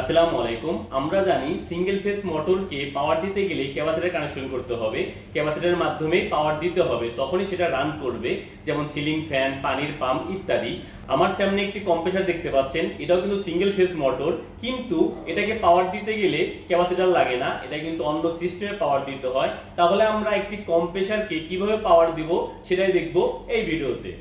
আসসালামু আলাইকুম। আমরা জানি সিঙ্গেল ফেজ মোটরকে পাওয়ার দিতে গেলে ক্যাপাসিটর কানেকশন করতে হবে। ক্যাপাসিটরের মাধ্যমে পাওয়ার দিতে হবে, তখনই সেটা রান করবে, যেমন সিলিং ফ্যান পানির পাম্প ইত্যাদি। আমার সামনে একটি কম্প্রেসার দেখতে পাচ্ছেন, এটাও কিন্তু সিঙ্গেল ফেজ মোটর কিন্তু এটাকে পাওয়ার দিতে গেলে ক্যাপাসিটর লাগে না, এটা কিন্তু অন্য সিস্টেমে পাওয়ার দিতে হয়। তাহলে আমরা একটি কম্প্রেসারকে কীভাবে পাওয়ার দিব, সেটাই দেখব এই ভিডিওতে।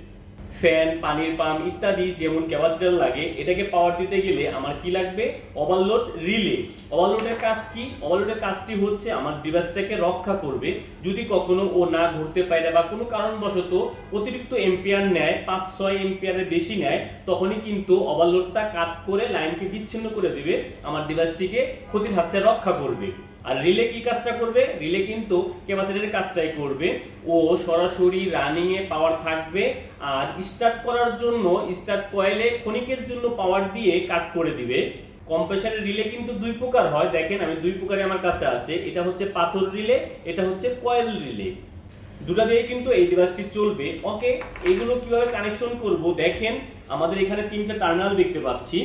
ফ্যান, পানির পাম্প ইত্যাদি যেমন ক্যাপাসিটার লাগে, এটাকে পাওয়ার দিতে গেলে আমার কি লাগবে? ওভারলোড রিলে ওভারলোডের কাজ কি? ওভারলোডের কাজটি হচ্ছে আমার ডিভাইসটাকে রক্ষা করবে। যদি কখনো ও না ঘুরতে পারে বা কোনো কারণবশত অতিরিক্ত এম্পিয়ার নেয়, পাঁচ, ছয় এম্পিয়ারের বেশি নেয়, তখনই কিন্তু ওভারলোডটা কাট করে লাইনকে বিচ্ছিন্ন করে দিবে, আমার ডিভাইসটিকে ক্ষতির হাত থেকে রক্ষা করবে। আর রিলে কি কাজটা করবে? রিলে কিন্তু ক্যাপাসিটরের কাজটাই করবে। ও সরাসরি রানিং এ পাওয়ার থাকবে আর স্টার্ট করার জন্য স্টার্ট কয়েলে ক্ষণিকের জন্য পাওয়ার দিয়ে কাট করে দিবে। কম্প্রেসারের রিলে কিন্তু দুই প্রকার হয়। দেখেন, আমি দুই প্রকারে আমার কাছে আছে। এটা হচ্ছে পাথর রিলে এটা হচ্ছে কয়েল রিলে দুটা দিয়ে কিন্তু এই ডিভাইসটি চলবে। ওকে এইগুলো কীভাবে কানেকশন করব? দেখেন, আমাদের এখানে তিনটা টার্মিনাল দেখতে পাচ্ছি।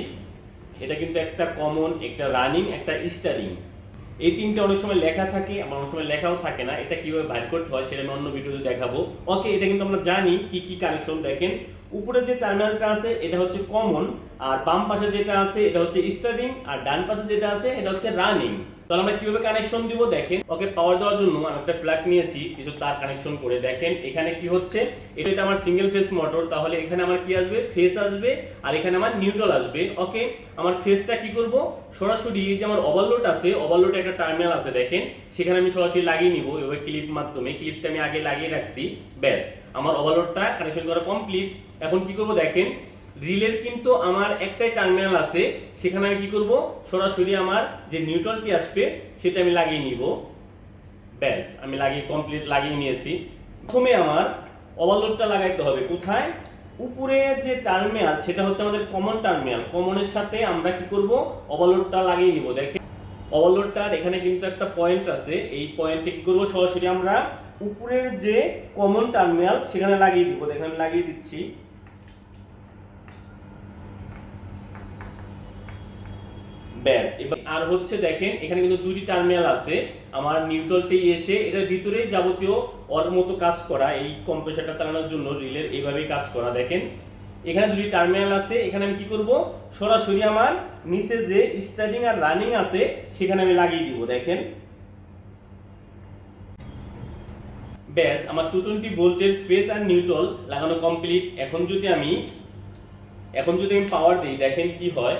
এটা কিন্তু একটা কমন একটা রানিং একটা স্টারিং এই তিনটে অনেক সময় লেখা থাকে আমার অনেক সময় লেখাও থাকে না। এটা কীভাবে বাইর করতে হয় সেটা আমি অন্য ভিডিওতে দেখাবো। ওকে এটা কিন্তু আমরা জানি কি কি কানেকশন দেখেন। উপরে যে টার্মিনালটা আছে, এটা হচ্ছে কমন আর বাম পাশে যেটা আছে, এটা হচ্ছে স্টার্টিং আর ডান পাশে যেটা আছে, এটা হচ্ছে রানিং তাহলে আমরা কীভাবে কানেকশন দিব? দেখেন, ওকে পাওয়ার দেওয়ার জন্য আমি একটা প্লাগ নিয়েছি, কিছু তার কানেকশন করে। দেখেন, এখানে কি হচ্ছে? এটা আমার সিঙ্গেল ফেজ মোটর তাহলে এখানে আমার কি আসবে? ফেস আসবে, আর এখানে আমার নিউট্রাল আসবে। ওকে, আমার ফেসটা কি করব? সরাসরি এই যে আমার ওভারলোড আছে ওভারলোড একটা টার্মিনাল আছে, দেখেন, সেখানে আমি সরাসরি লাগিয়ে নিব, এভাবে ক্লিপ মাধ্যমে। ক্লিপটা আমি আগে লাগিয়ে রাখছি, ব্যাস। আমার ওভারলোডটা কানেকশন করা কমপ্লিট এখন কি করব দেখেন, রিলের কিন্তু আমার একটাই টার্মিনাল আছে, সেখানে আমি কি করব? সরাসরি আমার যে নিউট্রালটি আসবে, সেটা আমি লাগিয়ে নিব। ব্যাস, আমি লাগিয়ে কমপ্লিট লাগিয়ে নিয়েছি। প্রথমে আমার ওভারলোডটা লাগাইতে হবে কোথায়? উপরে যে টার্মিনাল সেটা হচ্ছে আমাদের কমন টার্মিনাল কমনের সাথে আমরা কি করব? ওভারলোডটা লাগিয়ে নিব। দেখেন ওভারলোডটার এখানে কিন্তু একটা পয়েন্ট আছে। এই পয়েন্টে কি করব? সরাসরি আমরা উপরের যে কমন টার্মিনাল সেখানে লাগিয়ে দিব। দেখেন লাগিয়ে দিচ্ছি। ব্যাস, এবার আর হচ্ছে দেখেন, এখানে কিন্তু দুটি টার্মিনাল আছে। আমার নিউট্রালটি এসে এটার ভিতরে যাবতীয় ওর মতো কাজ করা, এই কম্প্রেসারটা চালানোর জন্য, রিলের এইভাবেই কাজ করা, দেখেন। এখানে দুটি টার্মিনাল আছে, এখানে আমি কি করব? সরাসরি আমার নিচে যে স্টার্টিং আর রানিং আছে, সেখানে আমি লাগিয়ে দিব, দেখেন। ব্যাস, আমার টু টোয়েন্টি ভোল্টের ফেস আর নিউট্রাল লাগানো কমপ্লিট এখন যদি আমি, এখন যদি আমি পাওয়ার দিই, দেখেন কি হয়।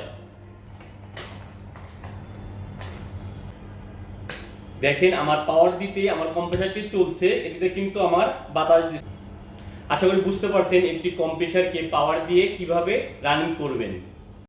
দেখেন, আমার পাওয়ার দিতে আমার কম্প্রেসারটি চলছে এদিকে কিন্তু আমার বাতাস দিচ্ছে। আশা করি বুঝতে পারছেন একটি কম্প্রেসারকে পাওয়ার দিয়ে কীভাবে রানিং করবেন।